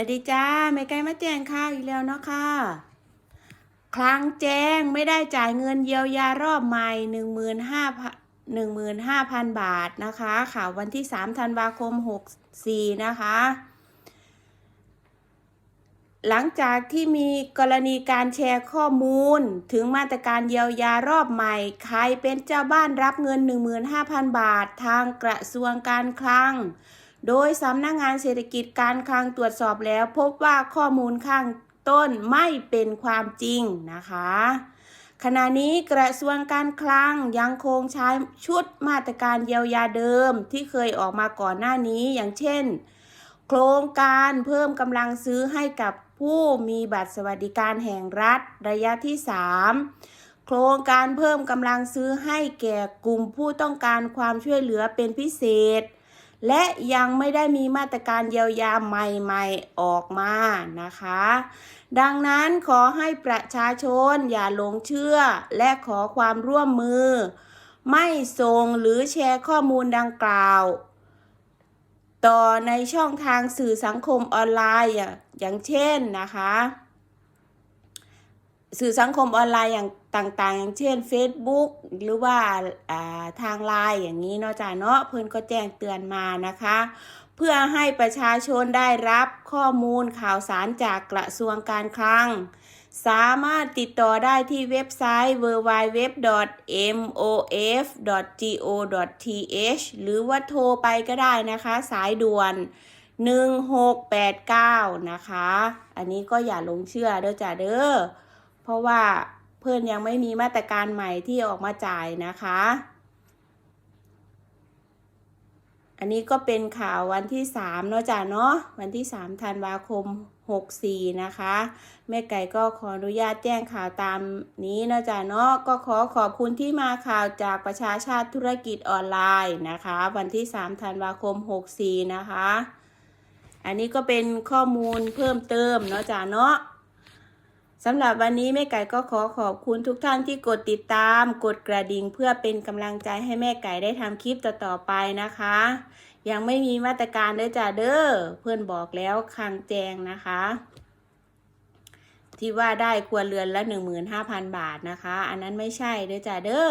วัสดีจ้าแม่ไก่มาแจ้งข่าวอีกแล้วเนาะค่ะ คลังแจ้งไม่ได้จ่ายเงินเยียวยารอบใหม่หนึ่งหมื่นห้าพันหนึ่งหมื่นห้าพันบาทนะคะข่าววันที่สามธันวาคมหกสี่นะคะ หลังจากที่มีกรณีการแชร์ข้อมูลถึงมาตรการเยียวยารอบใหม่ ใครเป็นเจ้าบ้านรับเงิน 15,000 บาท ทางกระทรวงการคลัง โดยสำนักงงานเศรษฐกิจการคลังตรวจสอบแล้ว พบว่าข้อมูลข้างต้นไม่เป็นความจริงนะคะ ขณะนี้กระทรวงการคลังยังคงใช้ชุดมาตรการเยียวยาเดิมที่เคยออกมาก่อนหน้านี้อย่างเช่น โครงการเพิ่มกำลังซื้อให้กับผู้มีบัตรสวัสดิการแห่งรัฐระยะที่ 3 โครงการเพิ่มกำลังซื้อให้แก่กลุ่มผู้ต้องการความช่วยเหลือเป็นพิเศษ และยังไม่ได้มีมาตรการเยียวยาใหม่ๆออกมานะคะ ดังนั้นขอให้ประชาชนอย่าหลงเชื่อและขอความร่วมมือ ไม่ส่งหรือแชร์ข้อมูลดังกล่าว ต่อในช่องทางสื่อสังคมออนไลน์อย่างเช่นนะคะ สื่อสังคมออนไลน์อย่างต่างๆ อย่างเช่น Facebook หรือว่าาทางไลน์อย่างนี้เนาะจ้าเนาะเพื่อนก็แจ้งเตือนมานะคะ เพื่อให้ประชาชนได้รับข้อมูลข่าวสารจากกระทรวงการคลัง สามารถติดต่อได้ที่เว็บไซต์ www.mof.go.th หรือว่าโทรไปก็ได้นะคะ สายด่วน1689 นะคะ อันนี้ก็อย่าหลงเชื่อเด้อจ้าเด้อ เพราะว่าเพื่อนยังไม่มีมาตรการใหม่ที่ออกมาจ่ายนะคะ อันนี้ก็เป็นข่าววันที่3เนาะจ้ะเนาะวันที่3ธันวาคม 64 นะคะแม่ไก่ก็ขออนุญาตแจ้งข่าวตามนี้เนาะจ้ะเนาะก็ขอขอบคุณที่มาข่าวจากประชาชาติธุรกิจออนไลน์นะคะ วันที่3ธันวาคม 64 นะคะ อันนี้ก็เป็นข้อมูลเพิ่มเติมเนาะจ้ะเนาะ สำหรับวันนี้แม่ไก่ก็ขอขอบคุณทุกท่านที่กดติดตาม กดกระดิ่งเพื่อเป็นกำลังใจให้แม่ไก่ได้ทำคลิปต่อๆไปนะคะ ยังไม่มีมาตรการเด้อจ้าเด้อเพื่อนบอกแล้วคังแจงนะคะ ที่ว่าได้ควรเรือนละ 15,000 บาทนะคะ อันนั้นไม่ใช่เด้อจ้าเด้อ